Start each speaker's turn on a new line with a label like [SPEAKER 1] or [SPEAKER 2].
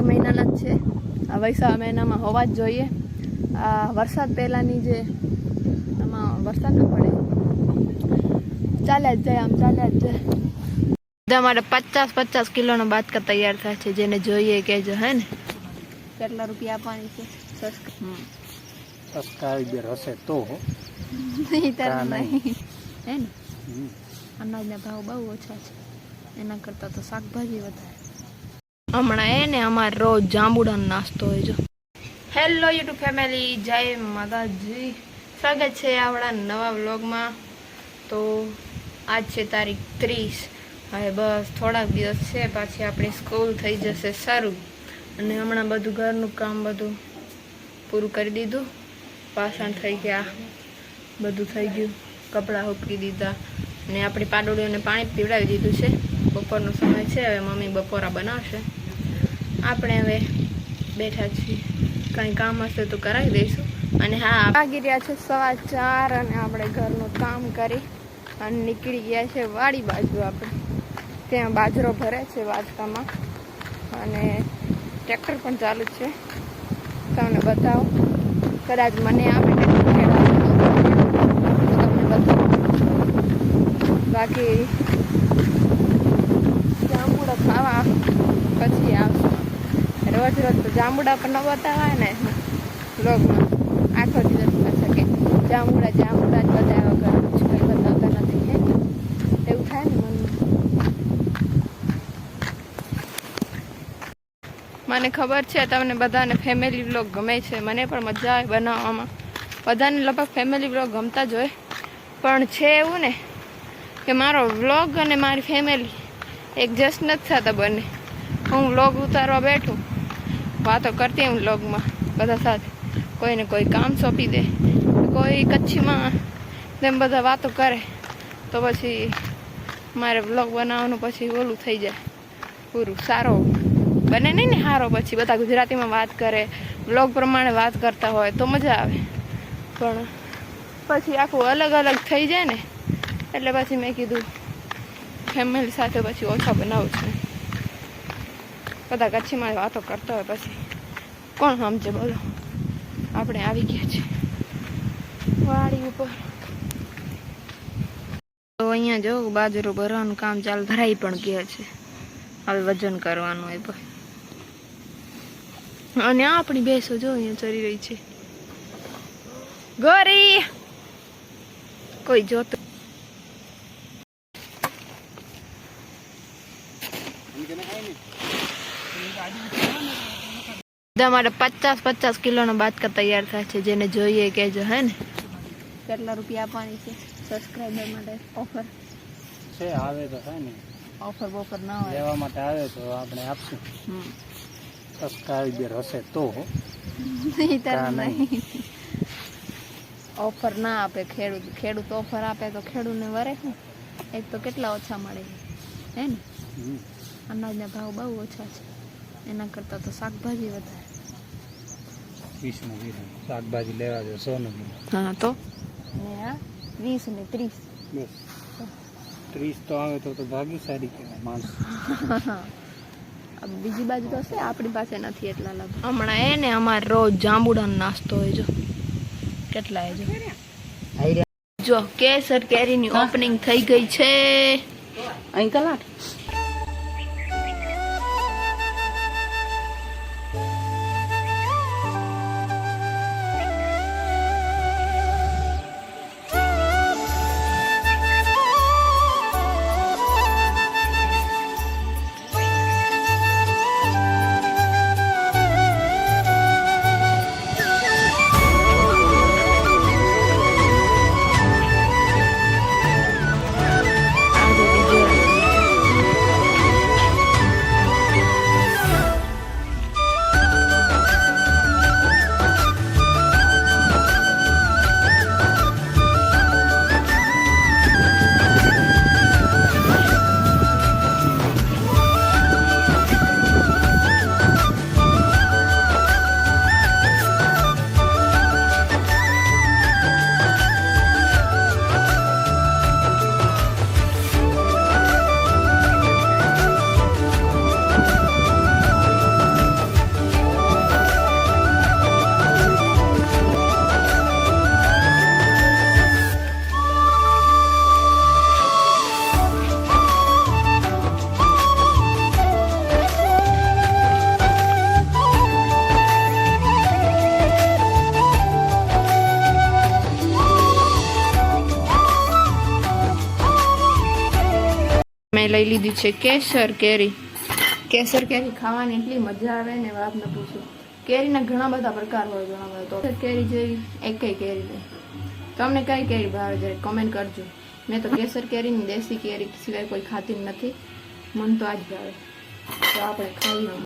[SPEAKER 1] વૈશાખ મહિનાના જ છે. આ વૈશાખ મહિનામાં હોવા જ જોઈએ. આ વરસાદ પહેલાંની જે આમાં વરસાદ ન પડે. ચાલ્યા જ જાય આમ ચાલ્યા જ જાય. બધા માટે પચાસ પચાસ કિલોનો બાતકા તૈયાર થાય છે જેને જોઈએ કહેજો હે ને? કેટલા રૂપિયા આપવાની છે? સસ્તા
[SPEAKER 2] સબસ્ક્રાઈબર હશે તો
[SPEAKER 1] નહીં તારે
[SPEAKER 2] નહીં.
[SPEAKER 1] નહીં. હે ને? અનાજના ભાવ બહુ ઓછા છે. એના કરતાં તો શાકભાજી વધારે. હમણાં એ ને અમારે રોજ જાંબુડાનો નાસ્તો હોય છે. હેલો યુટ્યુબ ફેમિલી જય માતાજી. સ્વાગત છે આપણા નવા વ્લોગમાં. તો આજ છે તારીખ ત્રીસ. હવે બસ થોડાક દિવસ છે, પાછી આપણી સ્કૂલ થઈ જશે સારું અને હમણાં બધું ઘરનું કામ બધું પૂરું કરી દીધું. વાસણ થઈ ગયા. બધું થઈ ગયું. કપડાં ઉપકી દીધા. અને આપણી પાડોળીઓને પાણી પીવડાવી દીધું છે. બપોરનો સમય છે. હવે મમ્મી બપોરા બનાવશે. આપણે હવે બેઠા છીએ. કંઈ કામ હશે તો કરાવી દઈશું. અને હા વાગી રહ્યા છે સવા ચાર અને આપણે ઘરનું કામ કરી અને નીકળી ગયા છે વાડી બાજુ આપણે. ત્યાં બાજરો ભરે છે વાજકામાં અને ટ્રેક્ટર પણ ચાલુ છે. તમને બતાવો. કદાચ મને આપે ટ્રેક્ટર તમને બતાવો. બાકી જાંબુડા ખાવા પછી રોજ તો જાંબુડા પણ ન બતાવાય ને બ્લોગમાં આખો દિવસ પાછા કે જાંબુડા જાંબુડા જ બતાવ્યા વગર કંઈ બતાવતા નથી, હે? એવું થાય ને મનમાં મને ખબર છે, તમને બધાને ફેમિલી વ્લોગ ગમે છે. મને પણ મજા આવે બનાવવામાં. બધાને લગભગ ફેમિલી વ્લોગ ગમતા જ હોય. પણ છે એવું ને કે મારો વ્લોગ અને મારી ફેમિલી એડજસ્ટ નથી થતા બંને. હું વ્લોગ ઉતારવા બેઠું વાતો કરતી એમ વ્લોગમાં બધા સાથે. કોઈને કોઈ કામ સોંપી દે, કોઈ કચ્છીમાં તેમ બધા વાતો કરે, તો પછી મારે વ્લોગ બનાવવાનું પછી ઓલું થઈ જાય. પૂરું સારો બને નહીં ને સારો પછી બધા ગુજરાતીમાં વાત કરે વ્લોગ પ્રમાણે વાત કરતા હોય તો મજા આવે. પણ પછી આખું અલગ અલગ થઈ જાય ને, એટલે પછી મેં કીધું ફેમિલી સાથે પછી ઓછા બનાવું છું. બધા કચ્છીમાં વાતો કરતા હોય પછી કોણ સમજે બોલો? આપણે આવી ગયા છે વાડી ઉપર. તો અહીંયા જો બાજરો ભરવાનું કામ ચાલ ભરાઈ પણ ગયા છે. હવે વજન કરવાનું હોય ભાઈ અને આ આપણી બેસો જો અહીંયા ચરી રહી છે. ગોરી! કોઈ જોતું બધા માટે પચાસ પચાસ કિલોનો બાતકા તૈયાર થાય છે જેને જોઈએ કહેજો હે ને? કેટલા રૂપિયા આપવાની છે સબસ્ક્રાઈબર માટે ઓફર
[SPEAKER 2] છે આવે તો હે ને.
[SPEAKER 1] ઓફર બોફર ના હોય.
[SPEAKER 2] લેવા માટે આવે તો આપણે આપશું. સબસ્ક્રાઈબર હશે તો
[SPEAKER 1] નહીં ઓફર ના આપે ખેડૂત ખેડૂત ઓફર આપે તો ખેડૂતને વરે ને એક તો કેટલા ઓછા મળે હે ને? અનાજના ભાવ બહુ ઓછા છે. એના કરતાં તો શાકભાજી વધારે.
[SPEAKER 2] વીસનું શાકભાજી લેવા જો સોનું
[SPEAKER 1] હા તો? ને આ વીસ ને ત્રીસ.
[SPEAKER 2] બસ. ત્રીસ તો આવે તો તો સારી કહેવાય માણસ.
[SPEAKER 1] બીજી બાજુ તો છે આપણી પાસે નથી એટલા લાભ. હમણાં એ ને અમારે રોજ જાંબુડાનો નાસ્તો હોય જો. કેટલા એ જો? જો કેસર કેરીની ઓપનિંગ થઈ ગઈ છે.
[SPEAKER 3] અહીં કલાક?
[SPEAKER 1] મેં લઈ લીધી છે કેસર કેરી. કેસર કેરી ખાવાની એટલી મજા આવે ને વાત ન પૂછો. કેરીના ઘણા બધા પ્રકાર હોય ઘણા બધા. તો કેરી જેવી એક કેરી નહીં. તમને કઈ કેરી ભાવે જાય કમેન્ટ કરજો. મેં તો કેસર કેરીની દેશી કેરી સિવાય કોઈ ખાતી નથી. મન તો આ જ ભાવે. તો આપણે ખાઈએ.